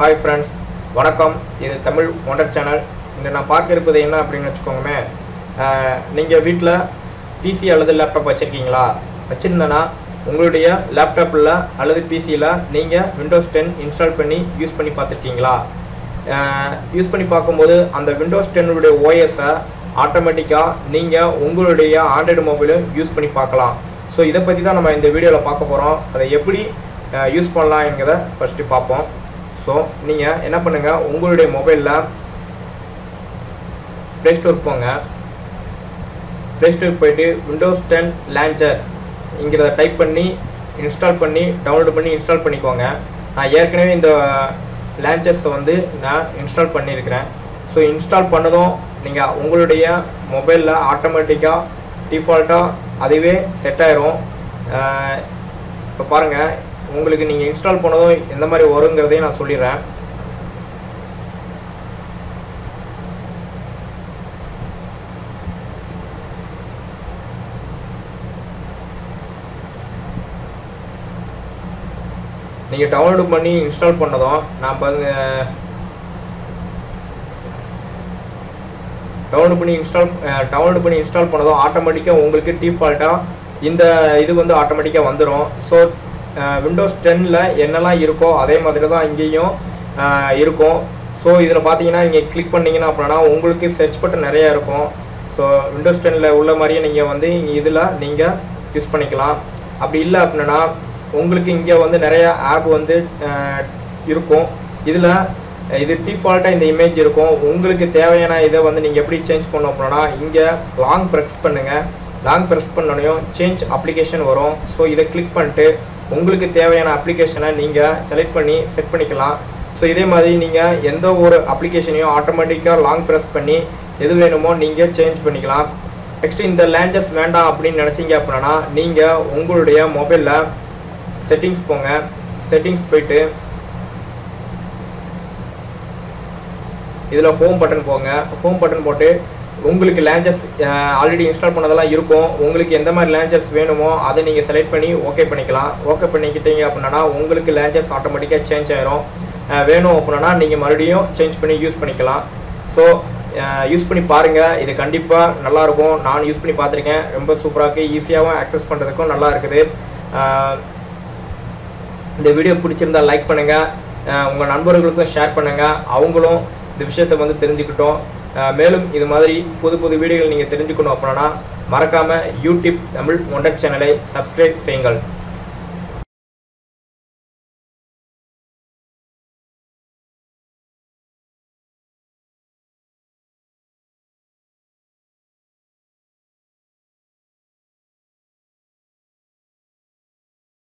Hi friends வணக்கம். இது Tamil wonder channel. இன்று நான் பார்க்க இருப்பது என்ன அப்படின்னு வச்சுக்கோங்கமே நீங்கள் வீட்டில் பிசி அல்லது லேப்டாப் வச்சுருக்கீங்களா? வச்சுருந்தேன்னா உங்களுடைய லேப்டாப்பில் அல்லது பிசியில் நீங்கள் விண்டோஸ் டென் இன்ஸ்டால் பண்ணி யூஸ் பண்ணி பார்த்துருக்கீங்களா? யூஸ் பண்ணி பார்க்கும்போது அந்த விண்டோஸ் டென்னுடைய ஓஎஸை ஆட்டோமேட்டிக்காக நீங்கள் உங்களுடைய ஆண்ட்ராய்டு மொபைலும் யூஸ் பண்ணி பார்க்கலாம். ஸோ இதை பற்றி தான் நம்ம இந்த வீடியோவில் பார்க்க போகிறோம் அதை எப்படி யூஸ் பண்ணலாம் என்கிறத ஃபஸ்ட்டு பார்ப்போம். ஸோ நீங்கள் என்ன பண்ணுங்கள் உங்களுடைய மொபைலில் ப்ளே ஸ்டோர் போங்க. ப்ளே ஸ்டோர் போயிட்டு விண்டோஸ் டென் லான்ச்சர் இங்கிறத டைப் பண்ணி இன்ஸ்டால் பண்ணி டவுன்லோட் பண்ணி இன்ஸ்டால் பண்ணிக்கோங்க. நான் ஏற்கனவே இந்த லான்ச்சர்ஸை வந்து நான் இன்ஸ்டால் பண்ணியிருக்கிறேன் ஸோ இன்ஸ்டால் பண்ணதும் நீங்கள் உங்களுடைய மொபைலில் ஆட்டோமேட்டிக்காக டிஃபால்ட்டாக அதுவே செட் ஆயிரும். இப்போ பாருங்கள் உங்களுக்கு நீங்கள் இன்ஸ்டால் பண்ணதும் எந்த மாதிரி வருங்கிறதையும் நான் சொல்லிடுறேன். நீங்கள் டவுன்லோடு பண்ணி இன்ஸ்டால் பண்ணதும் நான் பாருங்க. டவுன்லோட் பண்ணி இன்ஸ்டால் டவுன்லோட் பண்ணி இன்ஸ்டால் பண்ணதும் ஆட்டோமேட்டிக்காக உங்களுக்கு டிஃபால்ட்டாக இந்த இது வந்து ஆட்டோமேட்டிக்காக வந்துடும் ஸோ விண்டோஸ் டென்னில் என்னெல்லாம் இருக்கோ அதே மாதிரி தான் இங்கேயும் இருக்கும். ஸோ இதில் பார்த்தீங்கன்னா நீங்கள் கிளிக் பண்ணிங்கன்னா அப்படின்னா உங்களுக்கு சர்ச் பட்டன் நிறையா இருக்கும். ஸோ விண்டோஸ் டென்னில் உள்ள மாதிரியே நீங்கள் வந்து இதில் நீங்கள் யூஸ் பண்ணிக்கலாம். அப்படி இல்லை அப்படின்னா உங்களுக்கு இங்கே வந்து நிறையா ஆப் வந்து இருக்கும். இதில் இது டிஃபால்ட்டாக இந்த இமேஜ் இருக்கும். உங்களுக்கு தேவையான இதை வந்து நீங்கள் எப்படி சேஞ்ச் பண்ணோம் அப்படின்னா இங்கே லாங் ப்ரெஸ் பண்ணுங்கள் லாங் ப்ரெஸ் பண்ணோடனையும் சேஞ்ச் அப்ளிகேஷன் வரும். ஸோ இதை கிளிக் பண்ணிட்டு உங்களுக்கு தேவையான அப்ளிகேஷனை நீங்கள் செலக்ட் பண்ணி செட் பண்ணிக்கலாம். ஸோ இதே மாதிரி நீங்கள் எந்த ஒரு அப்ளிகேஷனையும் ஆட்டோமேட்டிக்காக லாங் ப்ரெஸ் பண்ணி எது வேணுமோ நீங்கள் சேஞ்ச் பண்ணிக்கலாம். நெக்ஸ்ட் இந்த லேஞ்சஸ் வேண்டாம் அப்படின்னு நினச்சிங்க அப்படின்னா நீங்கள் உங்களுடைய மொபைலில் செட்டிங்ஸ் போங்க. செட்டிங்ஸ் போயிட்டு இதில் ஹோம் பட்டன் போங்க. ஹோம் பட்டன் போட்டு உங்களுக்கு லேஞ்சஸ் ஆல்ரெடி இன்ஸ்டால் பண்ணதெல்லாம் இருக்கும். உங்களுக்கு எந்த மாதிரி லேஞ்சஸ் வேணுமோ அதை நீங்கள் செலக்ட் பண்ணி ஓகே பண்ணிக்கலாம். ஓகே பண்ணிக்கிட்டீங்க அப்படின்னா உங்களுக்கு லேஞ்சஸ் ஆட்டோமேட்டிக்காக சேஞ்ச் ஆயிரும். வேணும் அப்படின்னா நீங்கள் மறுபடியும் சேஞ்ச் பண்ணி யூஸ் பண்ணிக்கலாம். ஸோ யூஸ் பண்ணி பாருங்கள் இது கண்டிப்பாக நல்லாயிருக்கும் நான் யூஸ் பண்ணி பார்த்துருக்கேன். ரொம்ப சூப்பராக இருக்குது ஈஸியாகவும் ஆக்சஸ் பண்ணுறதுக்கும் நல்லா இருக்குது. இந்த வீடியோ பிடிச்சிருந்தா லைக் பண்ணுங்கள் உங்கள் நண்பர்களுக்கும் ஷேர் பண்ணுங்கள் அவங்களும் இந்த விஷயத்தை வந்து தெரிஞ்சுக்கிட்டோம். மேலும் இது மாதிரி புது புது வீடியோகள் நீங்கள் தெரிஞ்சுக்கணும் அப்படின்னா மறக்காமல் யூடியூப் தமிழ் ஒண்டர் சேனலை சப்ஸ்கிரைப் செய்யுங்கள்.